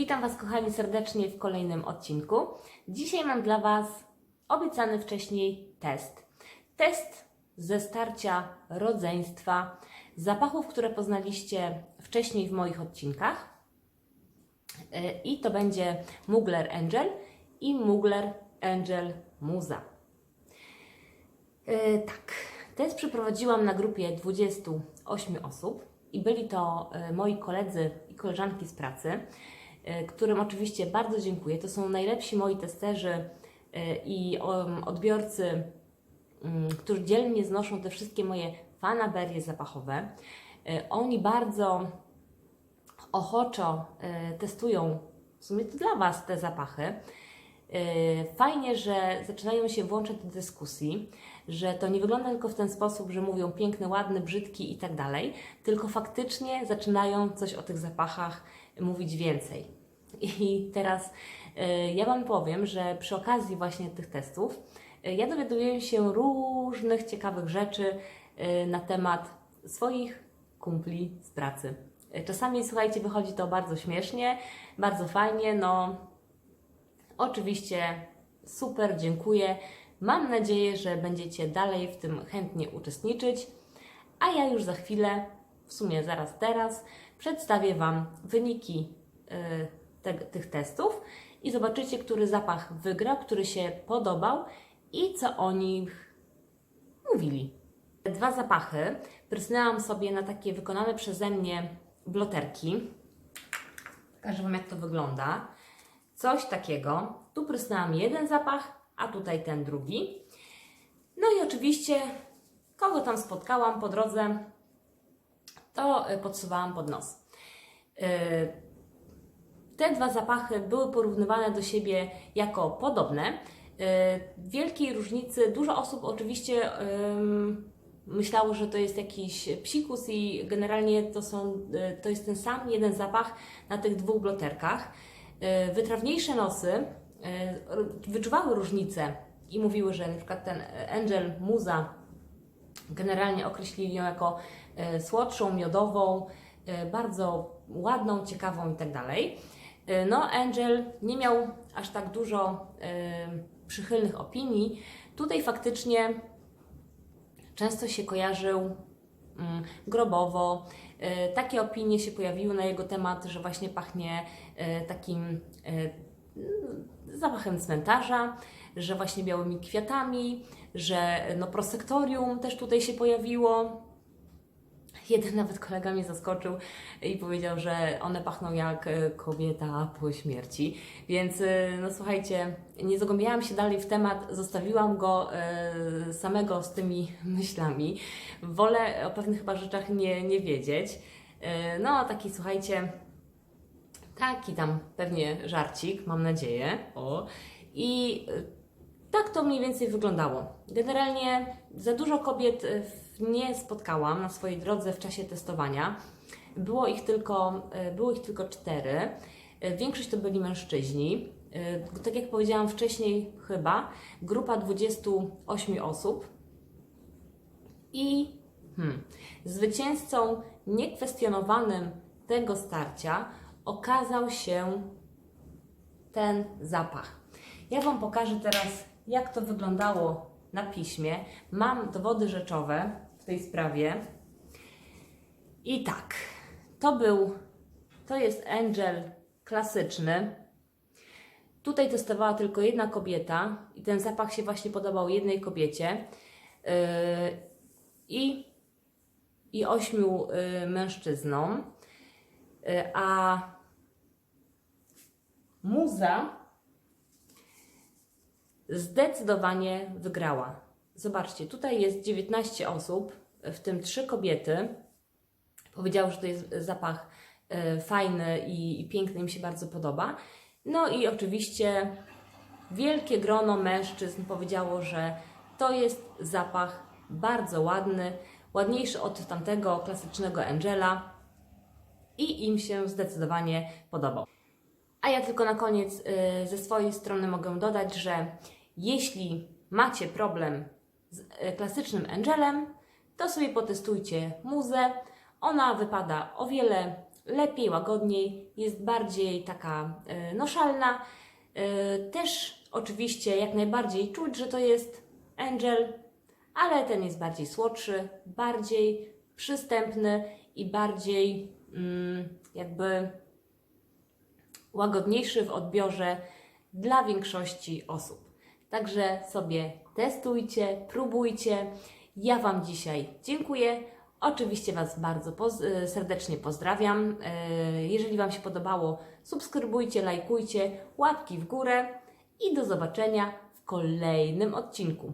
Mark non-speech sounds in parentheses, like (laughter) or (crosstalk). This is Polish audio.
Witam Was, kochani, serdecznie w kolejnym odcinku. Dzisiaj mam dla Was obiecany wcześniej test. Test ze starcia rodzeństwa zapachów, które poznaliście wcześniej w moich odcinkach. Yy, I to będzie Mugler Angel i Mugler Angel Muza. Yy, tak, test przeprowadziłam na grupie 28 osób i byli to yy, moi koledzy i koleżanki z pracy, którym oczywiście bardzo dziękuję. To są najlepsi moi testerzy yy, i um, odbiorcy, mm, którzy dzielnie znoszą te wszystkie moje fanaberie zapachowe. Yy, Oni bardzo ochoczo testują w sumie to dla Was te zapachy. Fajnie, że zaczynają się włączać do dyskusji, że to nie wygląda tylko w ten sposób, że mówią piękny, ładny, brzydki i tak dalej, tylko faktycznie zaczynają coś o tych zapachach mówić więcej. I teraz yy, ja Wam powiem, że przy okazji właśnie tych testów yy, ja dowiaduję się różnych ciekawych rzeczy yy, na temat swoich kumpli z pracy. Yy, Czasami, słuchajcie, wychodzi to bardzo śmiesznie, bardzo fajnie, no Oczywiście super, dziękuję. Mam nadzieję, że będziecie dalej w tym chętnie uczestniczyć. A ja już za chwilę, w sumie zaraz teraz, przedstawię Wam wyniki y, te, tych testów i zobaczycie, który zapach wygrał, który się podobał i co o nich mówili. Dwa zapachy prysnęłam sobie na takie wykonane przeze mnie bloterki. Pokażę Wam, jak to wygląda. Coś takiego. Tu prysnęłam jeden zapach, a tutaj ten drugi. No i oczywiście, kogo tam spotkałam po drodze, to y, podsuwałam pod nos. Y, Te dwa zapachy były porównywane do siebie jako podobne. Y, Wielkiej różnicy, dużo osób oczywiście myślało, że to jest jakiś psikus i generalnie to, są, y, to jest ten sam jeden zapach na tych dwóch bloterkach. Y, Wytrawniejsze nosy wyczuwały różnicę i mówiły, że na przykład ten Angel Muza generalnie określili ją jako słodszą, miodową, bardzo ładną, ciekawą i tak No, Angel nie miał aż tak dużo y, przychylnych opinii. Tutaj faktycznie często się kojarzył mm, grobowo. Y, Takie opinie się pojawiły na jego temat, że właśnie pachnie y, takim y, zapachem cmentarza, że właśnie białymi kwiatami, że no prosektorium też tutaj się pojawiło. Jeden nawet kolega mnie zaskoczył i powiedział, że one pachną jak e, kobieta po śmierci. Więc e, no słuchajcie, nie zagłębiałam się dalej w temat, zostawiłam go e, samego z tymi (laughs) myślami. Wolę o pewnych chyba rzeczach nie, nie wiedzieć. E, no taki słuchajcie, taki tam pewnie żarcik, mam nadzieję. O. I e, to mniej więcej wyglądało. Generalnie za dużo kobiet e, nie spotkałam na swojej drodze w czasie testowania. Było ich tylko, e, było ich tylko cztery. E, Większość to byli mężczyźni. Tak jak powiedziałam wcześniej, chyba grupa 28 osób. I hmm, zwycięzcą niekwestionowanym tego starcia okazał się ten zapach. Ja Wam pokażę teraz, jak to wyglądało na piśmie. Mam dowody rzeczowe w tej sprawie. I tak, to był, to jest Angel klasyczny. Tutaj testowała tylko jedna kobieta i ten zapach się właśnie podobał jednej kobiecie yy, i, i ośmiu yy, mężczyznom. Yy, a muza zdecydowanie wygrała. Zobaczcie, tutaj jest 19 osób, w tym 3 kobiety. Powiedziały, że to jest zapach e, fajny i, i piękny, im się bardzo podoba. No i oczywiście wielkie grono mężczyzn powiedziało, że to jest zapach bardzo ładny, ładniejszy od tamtego klasycznego Angela i im się zdecydowanie podobał. A ja tylko na koniec y, ze swojej strony mogę dodać, że jeśli macie problem z y, klasycznym Angelem, to sobie potestujcie muzę. Ona wypada o wiele lepiej, łagodniej, jest bardziej taka e, noszalna. E, Też oczywiście jak najbardziej czuć, że to jest Angel, ale ten jest bardziej słodszy, bardziej przystępny i bardziej mm, jakby łagodniejszy w odbiorze dla większości osób. Także sobie testujcie, próbujcie. Ja Wam dzisiaj dziękuję. Oczywiście Was bardzo poz- e, serdecznie pozdrawiam. E, Jeżeli Wam się podobało, subskrybujcie, lajkujcie, łapki w górę i do zobaczenia w kolejnym odcinku.